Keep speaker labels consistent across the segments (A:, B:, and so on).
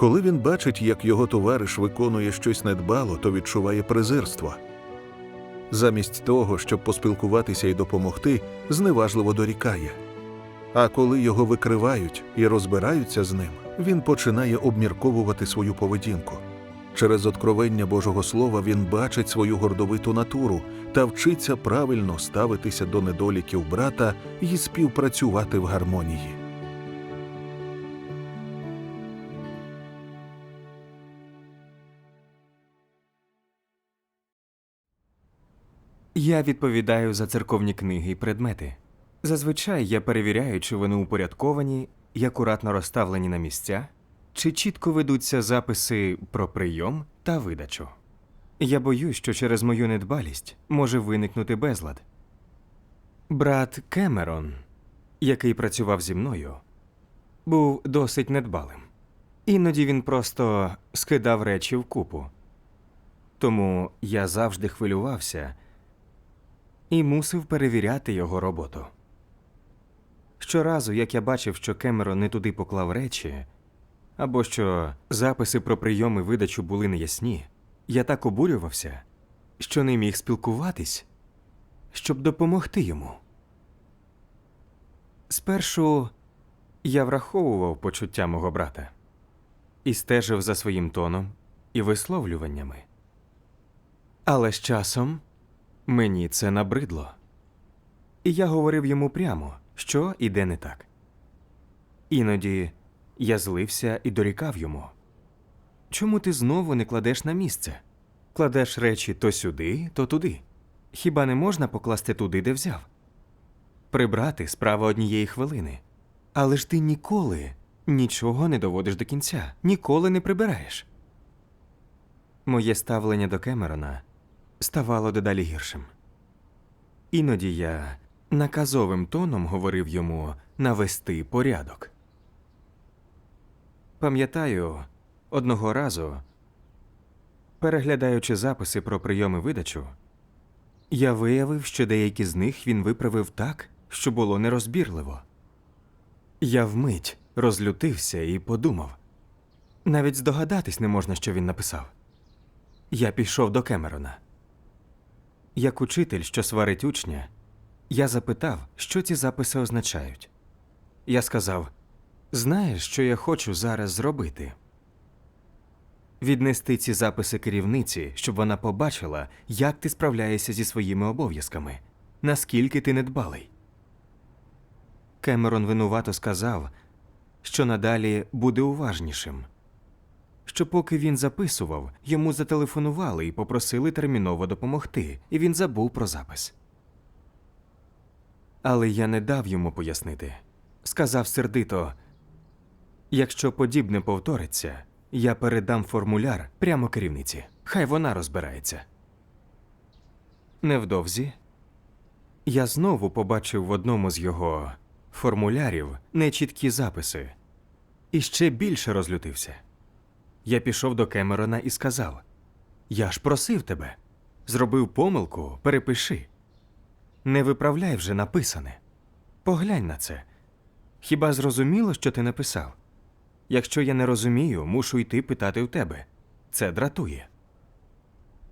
A: Коли він бачить, як його товариш виконує щось недбало, то відчуває презирство. Замість того, щоб поспілкуватися і допомогти, зневажливо дорікає. А коли його викривають і розбираються з ним, він починає обмірковувати свою поведінку. Через откровення Божого Слова він бачить свою гордовиту натуру та вчиться правильно ставитися до недоліків брата і співпрацювати в гармонії.
B: Я відповідаю за церковні книги і предмети. Зазвичай я перевіряю, чи вони упорядковані і акуратно розставлені на місця, чи чітко ведуться записи про прийом та видачу. Я боюсь, що через мою недбалість може виникнути безлад. Брат Кемерон, який працював зі мною, був досить недбалим. Іноді він просто скидав речі в купу. Тому я завжди хвилювався і мусив перевіряти його роботу. Щоразу, як я бачив, що Кемерон не туди поклав речі, або що записи про прийом і видачу були неясні, я так обурювався, що не міг спілкуватись, щоб допомогти йому. Спершу я враховував почуття мого брата і стежив за своїм тоном і висловлюваннями. Але з часом Мені це набридло. І я говорив йому прямо, що іде не так. Іноді я злився і дорікав йому. Чому ти знову не кладеш на місце? Кладеш речі то сюди, то туди. Хіба не можна покласти туди, де взяв? Прибрати справа однієї хвилини. Але ж ти ніколи нічого не доводиш до кінця, ніколи не прибираєш. Моє ставлення до Кемерона ставало дедалі гіршим. Іноді я наказовим тоном говорив йому навести порядок. Пам'ятаю, одного разу, переглядаючи записи про прийом і видачу, я виявив, що деякі з них він виправив так, що було нерозбірливо. Я вмить розлютився і подумав навіть здогадатись не можна, що він написав. Я пішов до Кемерона. Як учитель, що сварить учня, я запитав, що ці записи означають. Я сказав: Знаєш, що я хочу зараз зробити? Віднести ці записи керівниці, щоб вона побачила, як ти справляєшся зі своїми обов'язками, наскільки ти недбалий. Кемерон винувато сказав, що надалі буде уважнішим. Що поки він записував, йому зателефонували і попросили терміново допомогти, і він забув про запис. Але я не дав йому пояснити. Сказав сердито: якщо подібне повториться, я передам формуляр прямо керівниці. Хай вона розбирається. Невдовзі я знову побачив в одному з його формулярів нечіткі записи і ще більше розлютився. Я пішов до Кемерона і сказав: Я ж просив тебе. Зробив помилку, перепиши. Не виправляй вже написане. Поглянь на це. Хіба зрозуміло, що ти написав? Якщо я не розумію, мушу йти питати в тебе. Це дратує.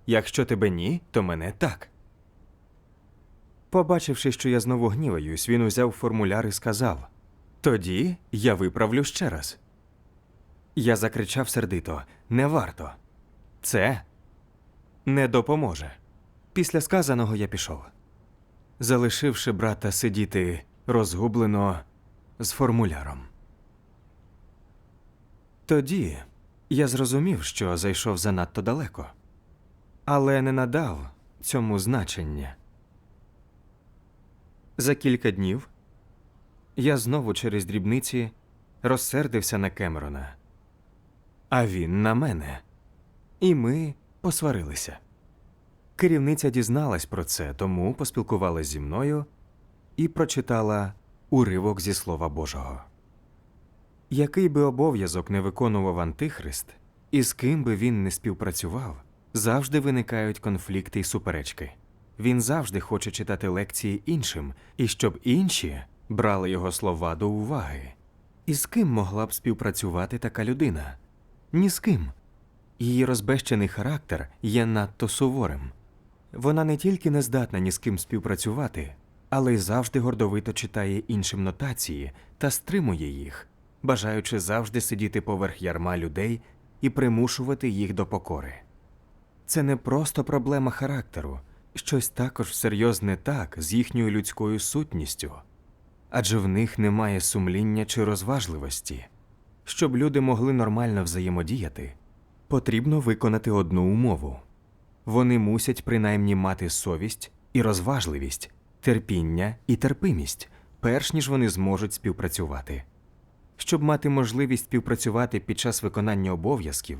B: Якщо тебе ні, то мене так. Побачивши, що я знову гніваюсь, він узяв формуляр і сказав: Тоді я виправлю ще раз. Я закричав сердито не варто. Це не допоможе. Після сказаного я пішов, залишивши брата сидіти розгублено з формуляром. Тоді я зрозумів, що зайшов занадто далеко, але не надав цьому значення. За кілька днів я знову через дрібниці розсердився на Кемерона а він на мене. І ми посварилися. Керівниця дізналась про це, тому поспілкувалась зі мною і прочитала уривок зі Слова Божого. Який би обов'язок не виконував Антихрист, і з ким би він не співпрацював, завжди виникають конфлікти й суперечки. Він завжди хоче читати лекції іншим, і щоб інші брали його слова до уваги. І з ким могла б співпрацювати така людина? Ні з ким. Її розбещений характер є надто суворим. Вона не тільки не здатна ні з ким співпрацювати, але й завжди гордовито читає іншим нотації та стримує їх, бажаючи завжди сидіти поверх ярма людей і примушувати їх до покори. Це не просто проблема характеру, щось також серйозне так з їхньою людською сутністю, адже в них немає сумління чи розважливості. Щоб люди могли нормально взаємодіяти, потрібно виконати одну умову вони мусять принаймні мати совість і розважливість, терпіння і терпимість, перш ніж вони зможуть співпрацювати. Щоб мати можливість співпрацювати під час виконання обов'язків,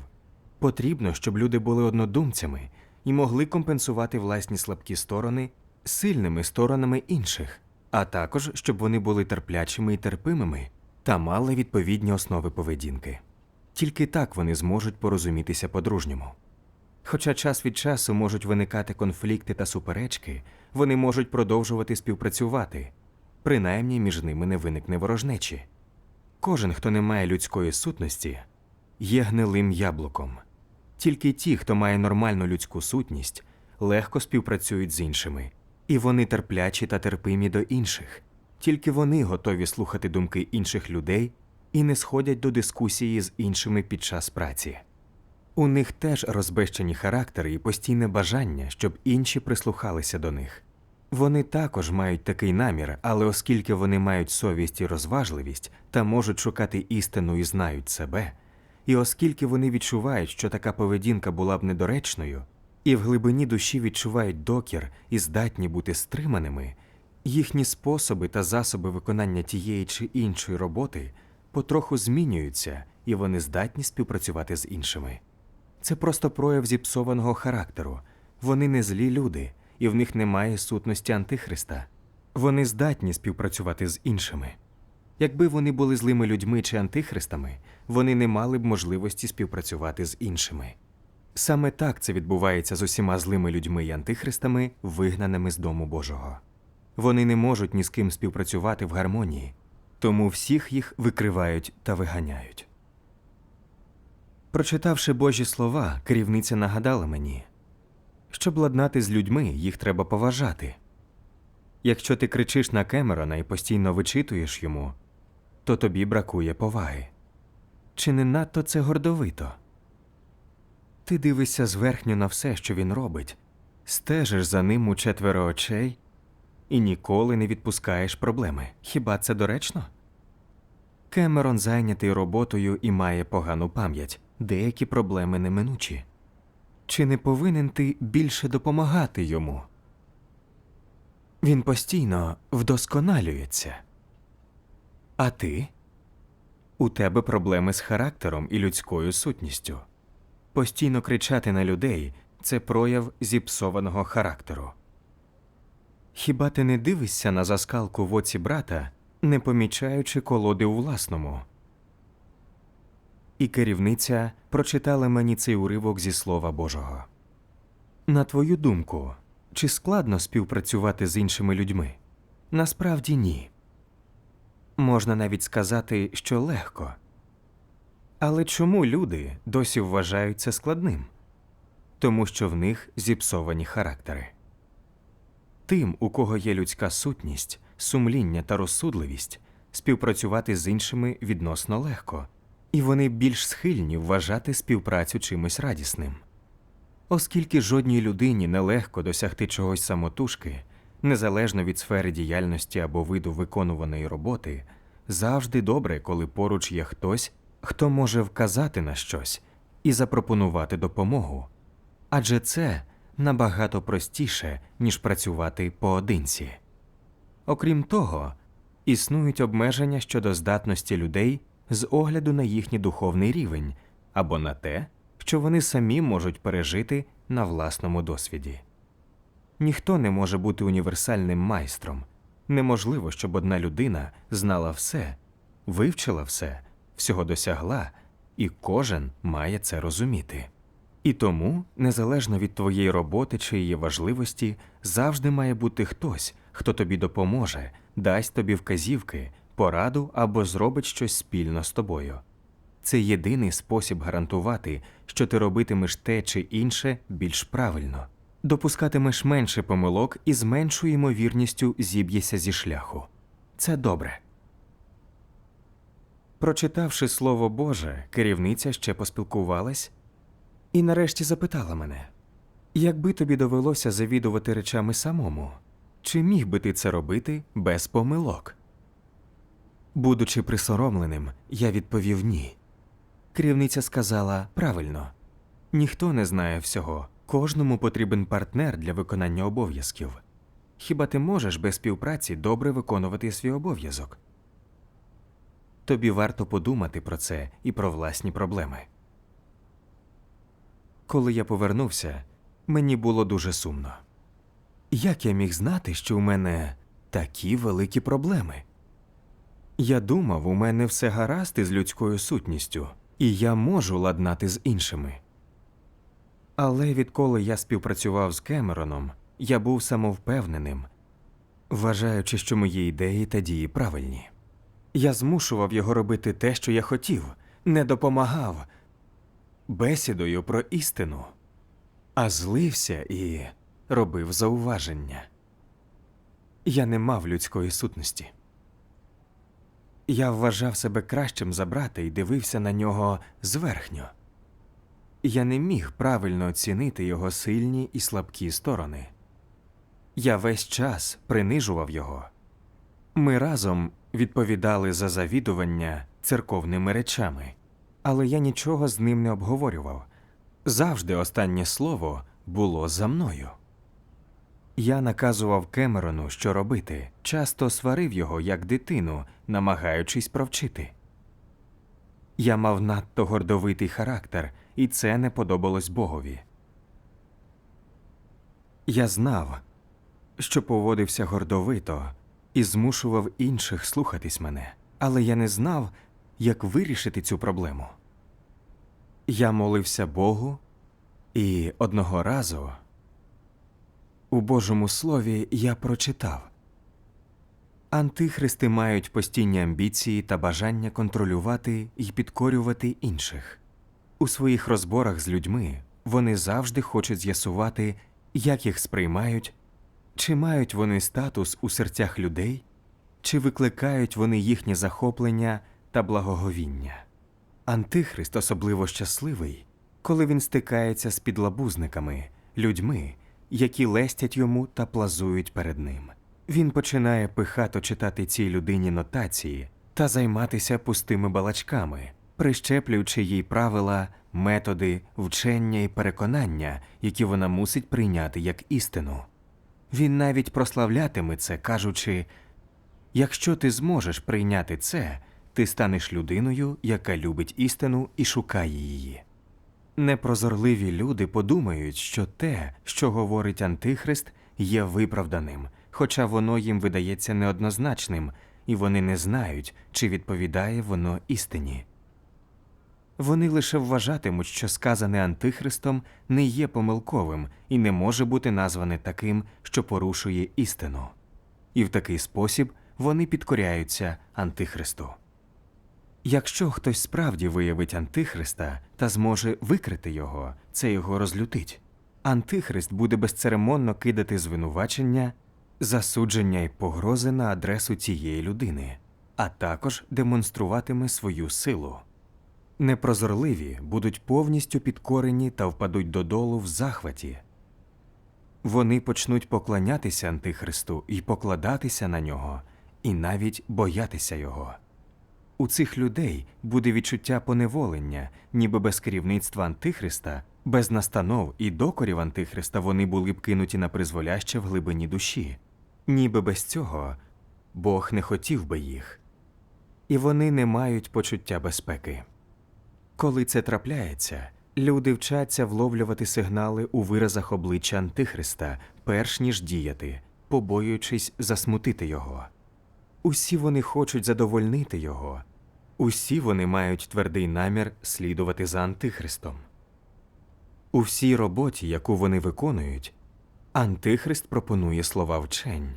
B: потрібно, щоб люди були однодумцями і могли компенсувати власні слабкі сторони сильними сторонами інших, а також щоб вони були терплячими і терпимими та мали відповідні основи поведінки. Тільки так вони зможуть порозумітися по-дружньому. Хоча час від часу можуть виникати конфлікти та суперечки, вони можуть продовжувати співпрацювати, принаймні між ними не виникне ворожнечі. Кожен, хто не має людської сутності, є гнилим яблуком. Тільки ті, хто має нормальну людську сутність, легко співпрацюють з іншими, і вони терплячі та терпимі до інших. Тільки вони готові слухати думки інших людей і не сходять до дискусії з іншими під час праці. У них теж розбещені характери і постійне бажання, щоб інші прислухалися до них. Вони також мають такий намір, але оскільки вони мають совість і розважливість та можуть шукати істину і знають себе, і оскільки вони відчувають, що така поведінка була б недоречною, і в глибині душі відчувають докір і здатні бути стриманими, їхні способи та засоби виконання тієї чи іншої роботи потроху змінюються, і вони здатні співпрацювати з іншими. Це просто прояв зіпсованого характеру. Вони не злі люди, і в них немає сутності Антихриста. Вони здатні співпрацювати з іншими. Якби вони були злими людьми чи антихристами, вони не мали б можливості співпрацювати з іншими. Саме так це відбувається з усіма злими людьми і антихристами, вигнаними з дому Божого. Вони не можуть ні з ким співпрацювати в гармонії, тому всіх їх викривають та виганяють. Прочитавши Божі слова, керівниця нагадала мені, щоб ладнати з людьми, їх треба поважати. Якщо ти кричиш на Кемерона і постійно вичитуєш йому, то тобі бракує поваги. Чи не надто це гордовито? Ти дивишся зверхньо на все, що він робить, стежиш за ним у четверо очей і ніколи не відпускаєш проблеми. Хіба це доречно? Кемерон зайнятий роботою і має погану пам'ять, деякі проблеми неминучі. Чи не повинен ти більше допомагати йому? Він постійно вдосконалюється. А ти? У тебе проблеми з характером і людською сутністю. Постійно кричати на людей це прояв зіпсованого характеру. Хіба ти не дивишся на заскалку в оці брата, не помічаючи колоди у власному? І керівниця прочитала мені цей уривок зі Слова Божого. На твою думку, чи складно співпрацювати з іншими людьми? Насправді ні. Можна навіть сказати, що легко. Але чому люди досі вважають це складним? Тому що в них зіпсовані характери. Тим, у кого є людська сутність, сумління та розсудливість, співпрацювати з іншими відносно легко, і вони більш схильні вважати співпрацю чимось радісним. Оскільки жодній людині нелегко досягти чогось самотужки, незалежно від сфери діяльності або виду виконуваної роботи, завжди добре, коли поруч є хтось, хто може вказати на щось і запропонувати допомогу. Адже це набагато простіше, ніж працювати поодинці. Окрім того, існують обмеження щодо здатності людей з огляду на їхній духовний рівень або на те, що вони самі можуть пережити на власному досвіді. Ніхто не може бути універсальним майстром. Неможливо, щоб одна людина знала все, вивчила все, всього досягла, і кожен має це розуміти. І тому, незалежно від твоєї роботи чи її важливості, завжди має бути хтось, хто тобі допоможе, дасть тобі вказівки, пораду або зробить щось спільно з тобою. це єдиний спосіб гарантувати, що ти робитимеш те чи інше більш правильно, допускатимеш менше помилок і з меншою ймовірністю зіб'єся зі шляху. Це добре. Прочитавши Слово Боже, керівниця ще поспілкувалась і нарешті запитала мене: якби тобі довелося завідувати речами самому, чи міг би ти це робити без помилок? Будучи присоромленим, я відповів ні. Керівниця сказала правильно ніхто не знає всього, кожному потрібен партнер для виконання обов'язків. Хіба ти можеш без співпраці добре виконувати свій обов'язок? Тобі варто подумати про це і про власні проблеми. Коли я повернувся, мені було дуже сумно. Як я міг знати, що у мене такі великі проблеми? Я думав, у мене все гаразд із людською сутністю, і я можу ладнати з іншими. Але відколи я співпрацював з Кемероном, я був самовпевненим, вважаючи, що мої ідеї та дії правильні. Я змушував його робити те, що я хотів, не допомагав бесідою про істину, а злився і робив зауваження. Я не мав людської сутності. Я вважав себе кращим за брата і дивився на нього зверхньо. Я не міг правильно оцінити його сильні і слабкі сторони. Я весь час принижував його. Ми разом відповідали за завідування церковними речами, але я нічого з ним не обговорював. Завжди останнє слово було за мною. Я наказував Кемерону, що робити, часто сварив його як дитину, намагаючись провчити. Я мав надто гордовитий характер, і це не подобалось Богові. Я знав, що поводився гордовито і змушував інших слухатись мене, але я не знав, як вирішити цю проблему. Я молився Богу, і одного разу у Божому Слові я прочитав Антихристи мають постійні амбіції та бажання контролювати і підкорювати інших. У своїх розборах з людьми вони завжди хочуть з'ясувати, як їх сприймають, чи мають вони статус у серцях людей, чи викликають вони їхнє захоплення та благоговіння. Антихрист особливо щасливий, коли він стикається з підлабузниками, людьми, які лестять йому та плазують перед ним. Він починає пихато читати цій людині нотації та займатися пустими балачками, прищеплюючи їй правила, методи, вчення і переконання, які вона мусить прийняти як істину. Він навіть прославлятиме це, кажучи якщо ти зможеш прийняти це, ти станеш людиною, яка любить істину і шукає її. Непрозорливі люди подумають, що те, що говорить Антихрист, є виправданим, хоча воно їм видається неоднозначним, і вони не знають, чи відповідає воно істині. Вони лише вважатимуть, що сказане Антихристом не є помилковим і не може бути назване таким, що порушує істину. І в такий спосіб вони підкоряються Антихристу. Якщо хтось справді виявить Антихриста та зможе викрити його, це його розлютить. Антихрист буде безцеремонно кидати звинувачення, засудження й погрози на адресу цієї людини, а також демонструватиме свою силу. Непрозорливі будуть повністю підкорені та впадуть додолу в захваті. Вони почнуть поклонятися Антихристу і покладатися на нього, і навіть боятися його. У цих людей буде відчуття поневолення, ніби без керівництва Антихриста, без настанов і докорів Антихриста вони були б кинуті на призволяще в глибині душі, ніби без цього Бог не хотів би їх, і вони не мають почуття безпеки. Коли це трапляється, люди вчаться вловлювати сигнали у виразах обличчя Антихриста, перш ніж діяти, побоюючись засмутити його. Усі вони хочуть задовольнити його, усі вони мають твердий намір слідувати за Антихристом. У всій роботі, яку вони виконують, Антихрист пропонує слова вчень.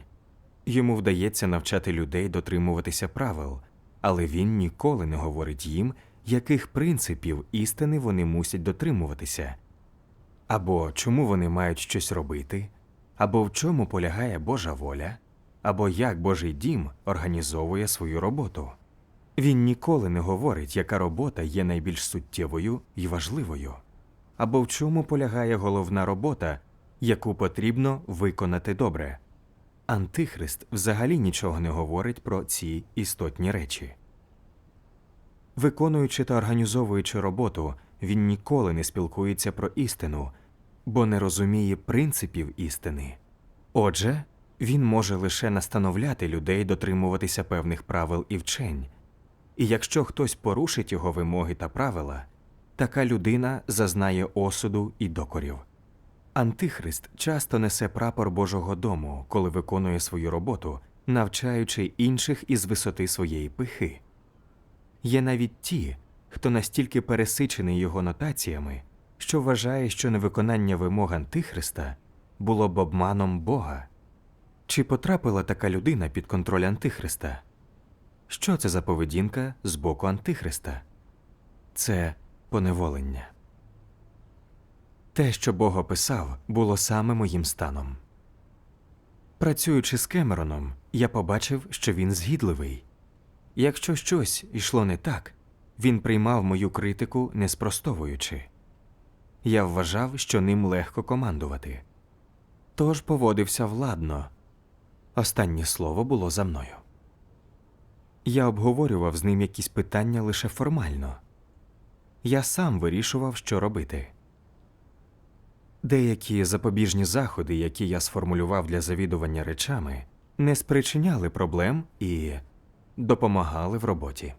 B: Йому вдається навчати людей дотримуватися правил, але він ніколи не говорить їм, яких принципів істини вони мусять дотримуватися, або чому вони мають щось робити, або в чому полягає Божа воля, або як Божий дім організовує свою роботу. Він ніколи не говорить, яка робота є найбільш суттєвою і важливою, або в чому полягає головна робота, яку потрібно виконати добре. Антихрист взагалі нічого не говорить про ці істотні речі. Виконуючи та організовуючи роботу, він ніколи не спілкується про істину, бо не розуміє принципів істини. Отже, він може лише настановляти людей дотримуватися певних правил і вчень, і якщо хтось порушить його вимоги та правила, така людина зазнає осуду і докорів. Антихрист часто несе прапор Божого дому, коли виконує свою роботу, навчаючи інших із висоти своєї пихи. Є навіть ті, хто настільки пересичений його нотаціями, що вважає, що невиконання вимог Антихриста було б обманом Бога. Чи потрапила така людина під контроль Антихриста? Що це за поведінка з боку Антихриста? Це поневолення. Те, що Бог описав, було саме моїм станом. Працюючи з Кемероном, я побачив, що він згідливий. Якщо щось йшло не так, він приймав мою критику, не спростовуючи. Я вважав, що ним легко командувати. Тож поводився владно. Останнє слово було за мною. Я обговорював з ним якісь питання лише формально. Я сам вирішував, що робити. Деякі запобіжні заходи, які я сформулював для завідування речами, не спричиняли проблем і допомагали в роботі.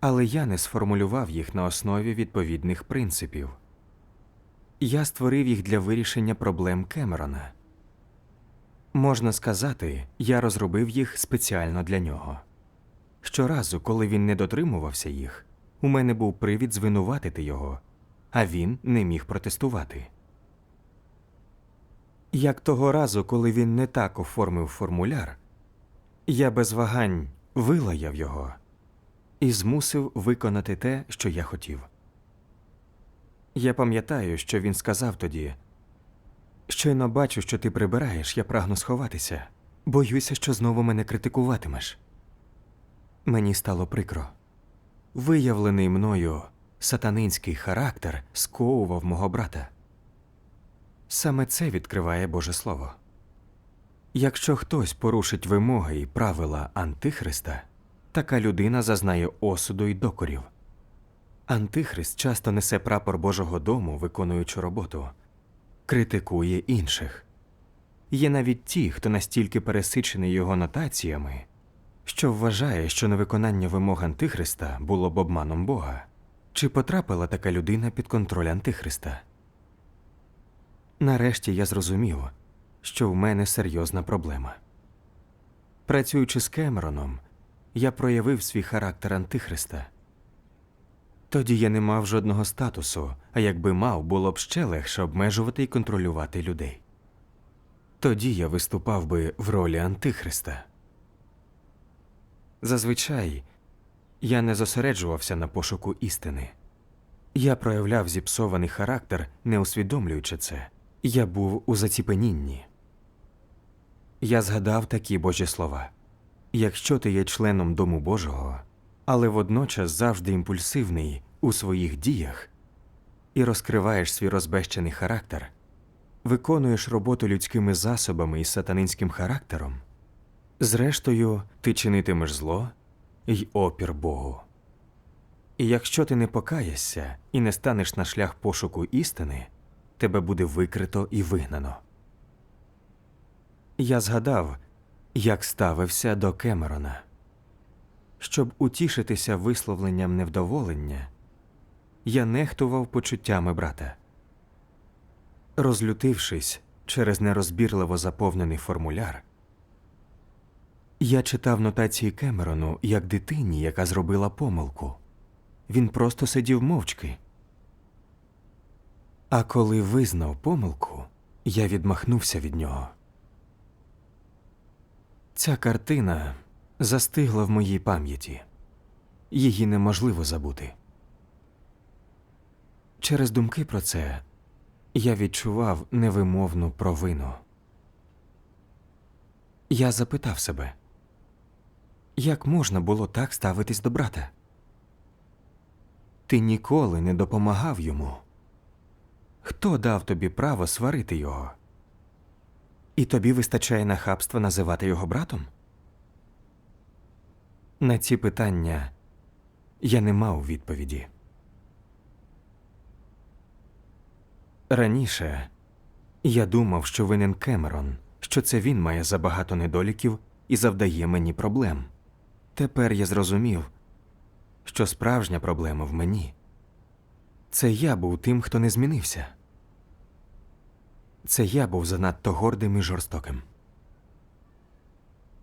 B: Але я не сформулював їх на основі відповідних принципів. Я створив їх для вирішення проблем Кемерона. Можна сказати, я розробив їх спеціально для нього. Щоразу, коли він не дотримувався їх, у мене був привід звинуватити його, а він не міг протестувати. Як того разу, коли він не так оформив формуляр, я без вагань вилаяв його і змусив виконати те, що я хотів. Я пам'ятаю, що він сказав тоді щойно бачу, що ти прибираєш, я прагну сховатися. Боюся, що знову мене критикуватимеш. Мені стало прикро. Виявлений мною сатанинський характер сковував мого брата. Саме це відкриває Боже Слово. Якщо хтось порушить вимоги і правила Антихриста, така людина зазнає осуду й докорів. Антихрист часто несе прапор Божого дому, виконуючи роботу, критикує інших. Є навіть ті, хто настільки пересичений його нотаціями, що вважає, що невиконання вимог Антихриста було б обманом Бога. Чи потрапила така людина під контроль Антихриста? Нарешті я зрозумів, що в мене серйозна проблема. Працюючи з Кемероном, я проявив свій характер Антихриста. Тоді я не мав жодного статусу, а якби мав, було б ще легше обмежувати і контролювати людей. Тоді я виступав би в ролі Антихриста. Зазвичай я не зосереджувався на пошуку істини. Я проявляв зіпсований характер, не усвідомлюючи це. Я був у заціпенінні. Я згадав такі Божі слова якщо ти є членом Дому Божого, але водночас завжди імпульсивний у своїх діях і розкриваєш свій розбещений характер, виконуєш роботу людськими засобами і сатанинським характером, зрештою ти чинитимеш зло й опір Богу. І якщо ти не покаєшся і не станеш на шлях пошуку істини, тебе буде викрито і вигнано. Я згадав, як ставився до Кемерона. Щоб утішитися висловленням невдоволення, я нехтував почуттями брата. Розлютившись через нерозбірливо заповнений формуляр, я читав нотації Кемерону як дитині, яка зробила помилку. Він просто сидів мовчки. А коли визнав помилку, я відмахнувся від нього. Ця картина застигла в моїй пам'яті. її неможливо забути. Через думки про це я відчував невимовну провину. Я запитав себе, як можна було так ставитись до брата? Ти ніколи не допомагав йому. Хто дав тобі право сварити його? І тобі вистачає нахабства називати його братом? На ці питання я не мав відповіді. Раніше я думав, що винен Кемерон, що це він має забагато недоліків і завдає мені проблем. Тепер я зрозумів, що справжня проблема в мені. Це я був тим, хто не змінився. Це я був занадто гордим і жорстоким.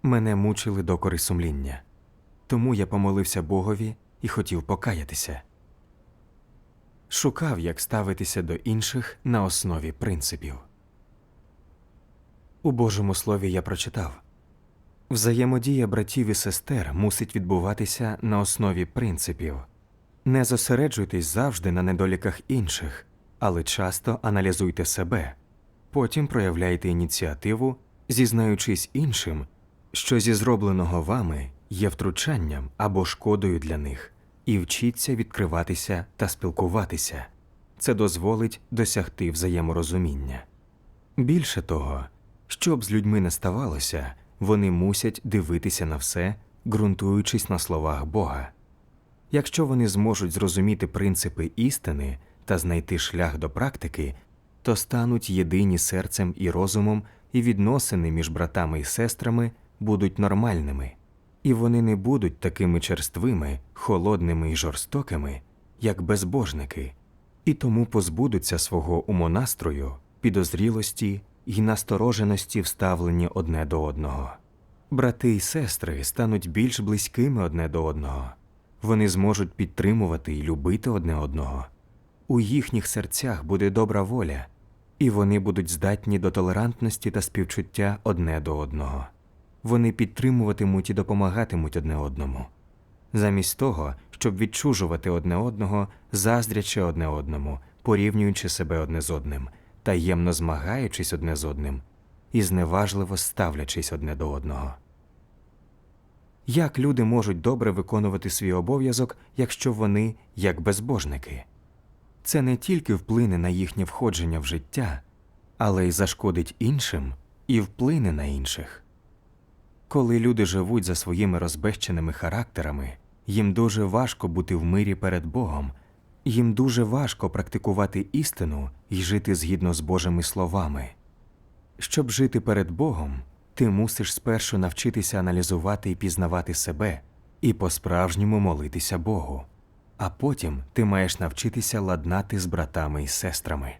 B: Мене мучили докори сумління, тому я помолився Богові і хотів покаятися. Шукав, як ставитися до інших на основі принципів. У Божому Слові я прочитав взаємодія братів і сестер мусить відбуватися на основі принципів. Не зосереджуйтесь завжди на недоліках інших, але часто аналізуйте себе, потім проявляйте ініціативу, зізнаючись іншим, що зі зробленого вами є втручанням або шкодою для них, і вчіться відкриватися та спілкуватися. Це дозволить досягти взаєморозуміння. Більше того, що б з людьми не ставалося, вони мусять дивитися на все, ґрунтуючись на словах Бога. Якщо вони зможуть зрозуміти принципи істини та знайти шлях до практики, то стануть єдині серцем і розумом, і відносини між братами і сестрами будуть нормальними, і вони не будуть такими черствими, холодними і жорстокими, як безбожники, і тому позбудуться свого умонастрою, підозрілості і настороженості в ставленні одне до одного. Брати і сестри стануть більш близькими одне до одного. Вони зможуть підтримувати і любити одне одного. У їхніх серцях буде добра воля, і вони будуть здатні до толерантності та співчуття одне до одного. Вони підтримуватимуть і допомагатимуть одне одному. Замість того, щоб відчужувати одне одного, заздрячи одне одному, порівнюючи себе одне з одним, таємно змагаючись одне з одним і зневажливо ставлячись одне до одного. Як люди можуть добре виконувати свій обов'язок, якщо вони як безбожники? Це не тільки вплине на їхнє входження в життя, але й зашкодить іншим і вплине на інших. Коли люди живуть за своїми розбещеними характерами, їм дуже важко бути в мирі перед Богом, їм дуже важко практикувати істину і жити згідно з Божими словами. Щоб жити перед Богом, ти мусиш спершу навчитися аналізувати і пізнавати себе і по-справжньому молитися Богу, а потім ти маєш навчитися ладнати з братами і сестрами.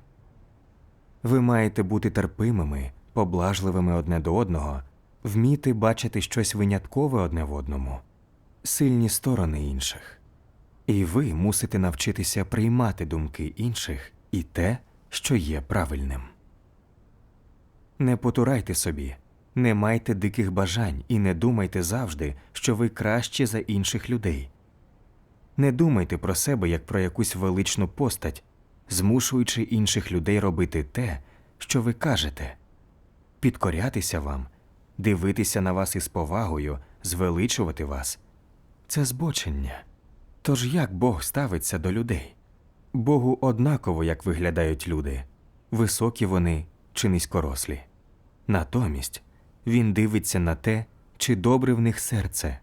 B: Ви маєте бути терпимими, поблажливими одне до одного, вміти бачити щось виняткове одне в одному, сильні сторони інших. І ви мусите навчитися приймати думки інших і те, що є правильним. Не потурайте собі, не майте диких бажань і не думайте завжди, що ви кращі за інших людей. Не думайте про себе як про якусь величну постать, змушуючи інших людей робити те, що ви кажете, підкорятися вам, дивитися на вас із повагою, звеличувати вас це збочення. Тож як Бог ставиться до людей? Богу однаково, як виглядають люди, високі вони чи низькорослі. Натомість він дивиться на те, чи добре в них серце,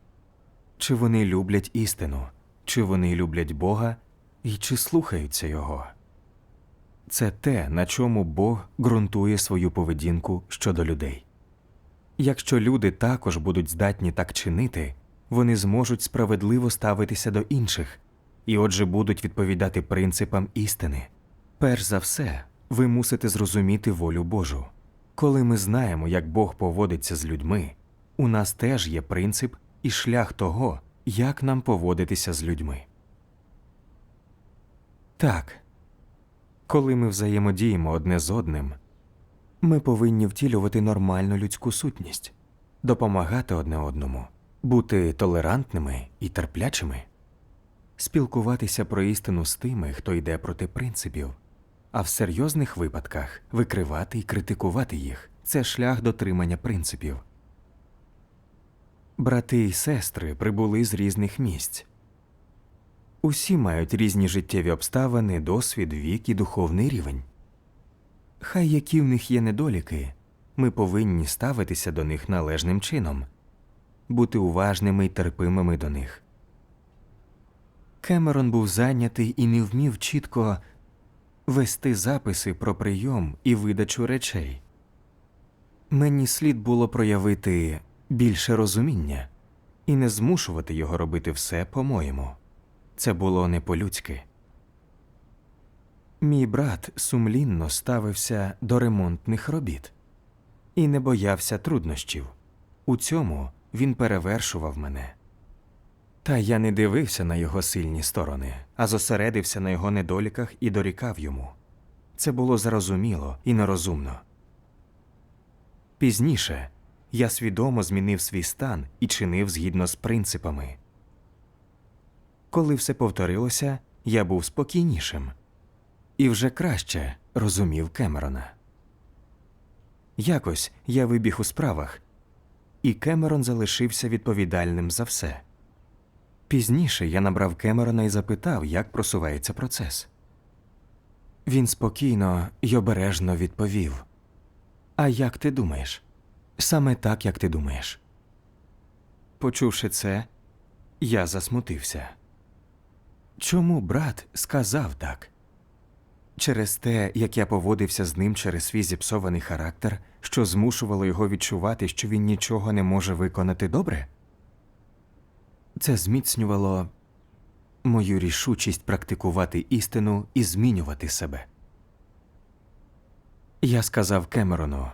B: чи вони люблять істину, чи вони люблять Бога і чи слухаються Його. Це те, на чому Бог ґрунтує свою поведінку щодо людей. Якщо люди також будуть здатні так чинити, вони зможуть справедливо ставитися до інших і отже будуть відповідати принципам істини. Перш за все, ви мусите зрозуміти волю Божу. Коли ми знаємо, як Бог поводиться з людьми, у нас теж є принцип і шлях того, як нам поводитися з людьми. Так, коли ми взаємодіємо одне з одним, ми повинні втілювати нормальну людську сутність, допомагати одне одному, бути толерантними і терплячими, спілкуватися про істину з тими, хто йде проти принципів, а в серйозних випадках викривати і критикувати їх це шлях дотримання принципів. Брати і сестри прибули з різних місць. Усі мають різні життєві обставини, досвід, вік і духовний рівень. Хай які в них є недоліки, ми повинні ставитися до них належним чином, бути уважними й терпимими до них. Кемерон був зайнятий і не вмів чітко вести записи про прийом і видачу речей. Мені слід було проявити більше розуміння і не змушувати його робити все по-моєму. Це було не по-людськи. Мій брат сумлінно ставився до ремонтних робіт і не боявся труднощів. У цьому він перевершував мене. Та я не дивився на його сильні сторони, а зосередився на його недоліках і дорікав йому. Це було зрозуміло і нерозумно. Пізніше я свідомо змінив свій стан і чинив згідно з принципами. Коли все повторилося, я був спокійнішим і вже краще розумів Кемерона. Якось я вибіг у справах, і Кемерон залишився відповідальним за все. Пізніше я набрав Кемерона і запитав, як просувається процес. Він спокійно й обережно відповів: А як ти думаєш? Саме так, як ти думаєш. Почувши це, я засмутився. Чому брат сказав так? Через те, як я поводився з ним через свій зіпсований характер, що змушувало його відчувати, що він нічого не може виконати добре? Це зміцнювало мою рішучість практикувати істину і змінювати себе. Я сказав Кемерону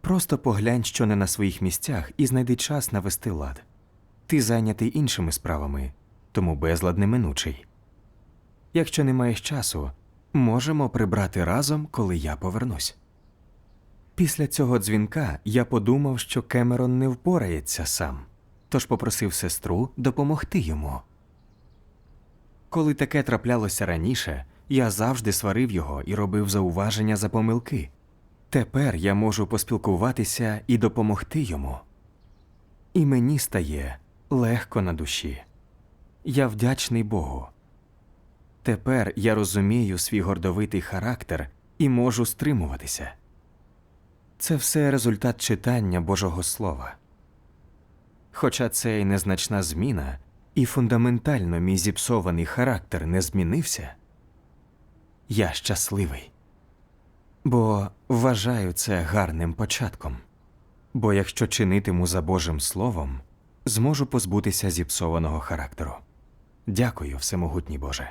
B: просто поглянь, що не на своїх місцях, і знайди час навести лад. Ти зайнятий іншими справами, тому безлад неминучий. Якщо не маєш часу, можемо прибрати разом, коли я повернусь. Після цього дзвінка я подумав, що Кемерон не впорається сам, тож попросив сестру допомогти йому. Коли таке траплялося раніше, я завжди сварив його і робив зауваження за помилки. Тепер я можу поспілкуватися і допомогти йому. І мені стає легко на душі. Я вдячний Богу. Тепер я розумію свій гордовитий характер і можу стримуватися. Це все результат читання Божого Слова. Хоча це і незначна зміна, і фундаментально мій зіпсований характер не змінився, я щасливий, бо вважаю це гарним початком. Бо якщо чинитиму за Божим Словом, зможу позбутися зіпсованого характеру. Дякую, Всемогутній Боже.